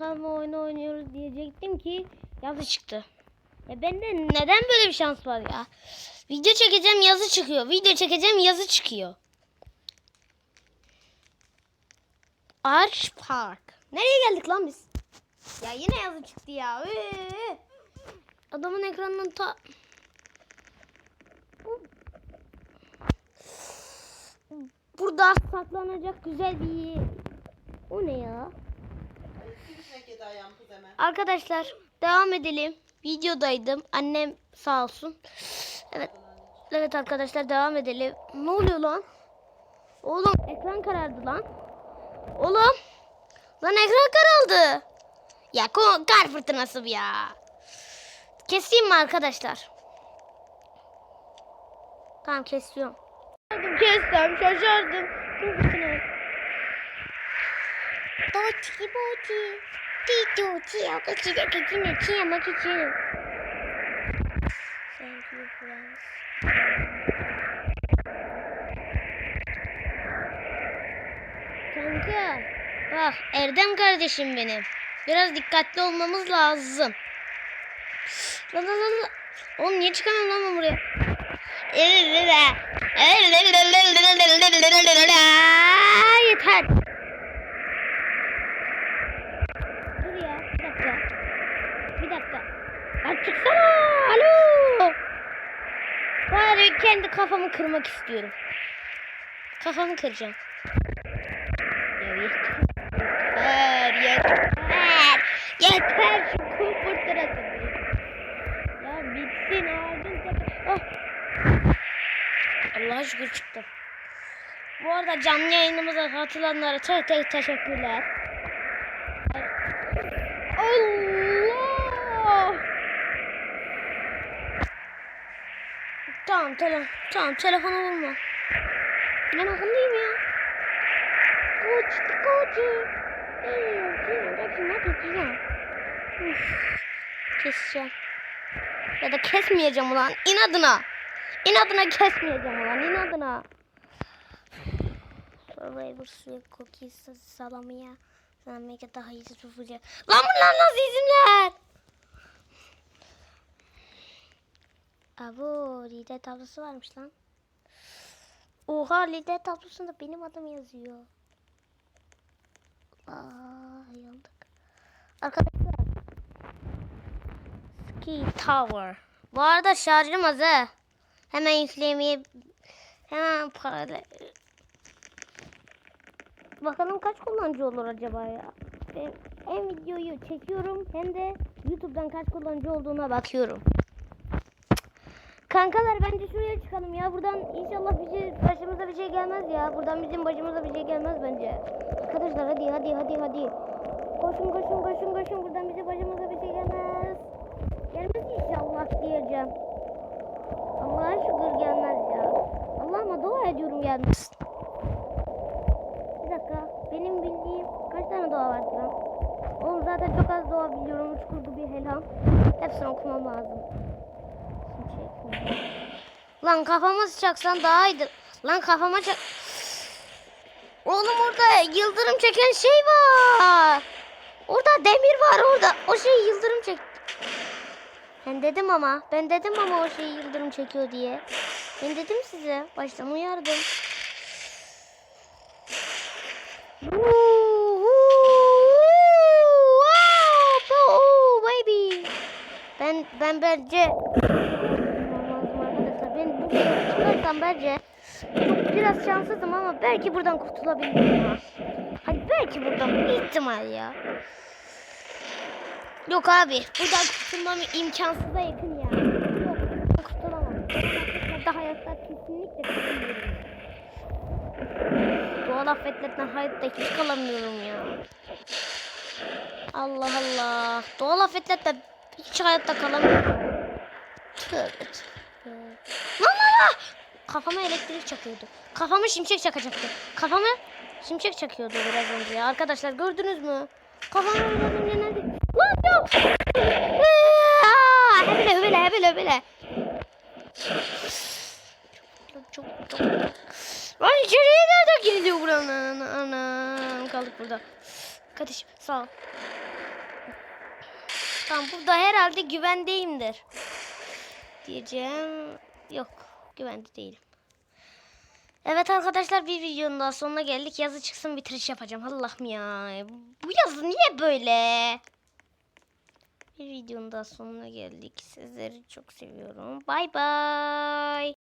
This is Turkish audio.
Ama oyunu oynuyoruz diyecektim ki yazı çıktı. Ya bende neden böyle bir şans var ya? Video çekeceğim yazı çıkıyor. Video çekeceğim yazı çıkıyor. Arch Park. Nereye geldik lan biz? Ya yine yazı çıktı ya. Adamın ekranının ta... Burada saklanacak güzel bir... O ne ya? Arkadaşlar devam edelim. Videodaydım. Annem sağ olsun. Evet. Evet arkadaşlar devam edelim. Ne oluyor lan? Oğlum ekran karardı lan. Oğlum. Lan ekran karardı. Ya kar fırtınası bu ya. Keseyim mi arkadaşlar? Tamam kesiyorum. Kestim şaşırdım. Kar fırtınası. Tito. Thank you, friends. Kanka, bak Erdem kardeşim benim. Biraz dikkatli olmamız lazım. Lan lan lan. Oğlum niye çıkamam lan ben buraya? Yeter. Dur ya bir dakika. Bir dakika. Lan çıksana. Alo. Bari kendi kafamı kırmak istiyorum. Kafamı kıracağım. Ya yeter. Yeter. Yeter. Şu kum fırtınası. Ya bitsin ağacın tepe. Oh. Allah'a şükür çıktım. Bu arada canlı yayınımıza katılanlara çok çok teşekkürler. Allah! Tamam telefon tamam telefona vurma. Ben akıllıyım ya. Koç koçu. Keseceğim. Ya da kesmeyeceğim ulan inadına. İnadına kesmeyeceğim ulan inadına. Survivor Suicide Cookies salamı ya. Sen mega daha iyi tutucu. Lan bunlar nasıl isimler? Abo lider tablosu varmış lan. Oha lider tablosunda benim adım yazıyor. Aa yandık. Arkadaşlar. Ski Tower. Bu arada şarjım az he. Hemen yüklemeye hemen para Bakalım kaç kullanıcı olur acaba ya. Ben hem videoyu çekiyorum hem de YouTube'dan kaç kullanıcı olduğuna bakıyorum. Kankalar bence şuraya çıkalım ya. Buradan inşallah bir şey başımıza bir şey gelmez ya. Buradan bizim başımıza bir şey gelmez bence. Arkadaşlar hadi hadi hadi hadi. Koşun koşun koşun koşun. Buradan bize başımıza bir şey gelmez. Gelmez inşallah diyeceğim. Allah'a şükür gelmez ya. Allah'ıma dua ediyorum gelmez. Bir dakika. Benim bildiğim kaç tane doğa var lan? Oğlum zaten çok az doğa biliyorum. Üç kurgu bir helal. Hepsini okumam lazım. Lan kafama sıçaksan daha iyidir. Lan kafama çak... Oğlum orada yıldırım çeken şey var. Orada demir var orada. O şey yıldırım çek. Ben dedim ama. Ben dedim ama o şey yıldırım çekiyor diye. Ben dedim size. Baştan uyardım. Oh, Ben ben bence arkadaşlar. Ben bu çıkarsam bence biraz şanssızım ama belki buradan kurtulabilirim ya. Hadi belki buradan ihtimal ya. Yok abi buradan kurtulmam imkansıza yakın ya. Yok kurtulamam. Daha hayatta kesinlikle kurtulamıyorum. Doğal afetlerden hayatta hiç kalamıyorum ya. Allah Allah. Doğal afetlerden hiç hayatta kalamıyorum. Tövbe lan. Kafama elektrik çakıyordu. Kafama şimşek çakacaktı. Kafama şimşek çakıyordu biraz önce ya. Arkadaşlar gördünüz mü? Kafama biraz önce nerede? Lan yok. Hebele hebele hebele hebele. Çok çok çok. Lan içeriye nereden giriliyor buranın? Anam kaldık burada. Kardeşim sağ ol. Tamam burada herhalde güvendeyimdir. Diyeceğim. Yok güvende değilim. Evet arkadaşlar bir videonun daha sonuna geldik. Yazı çıksın bitiriş yapacağım. Allah'ım ya. Bu yazı niye böyle? Bir videonun daha sonuna geldik. Sizleri çok seviyorum. Bay bay.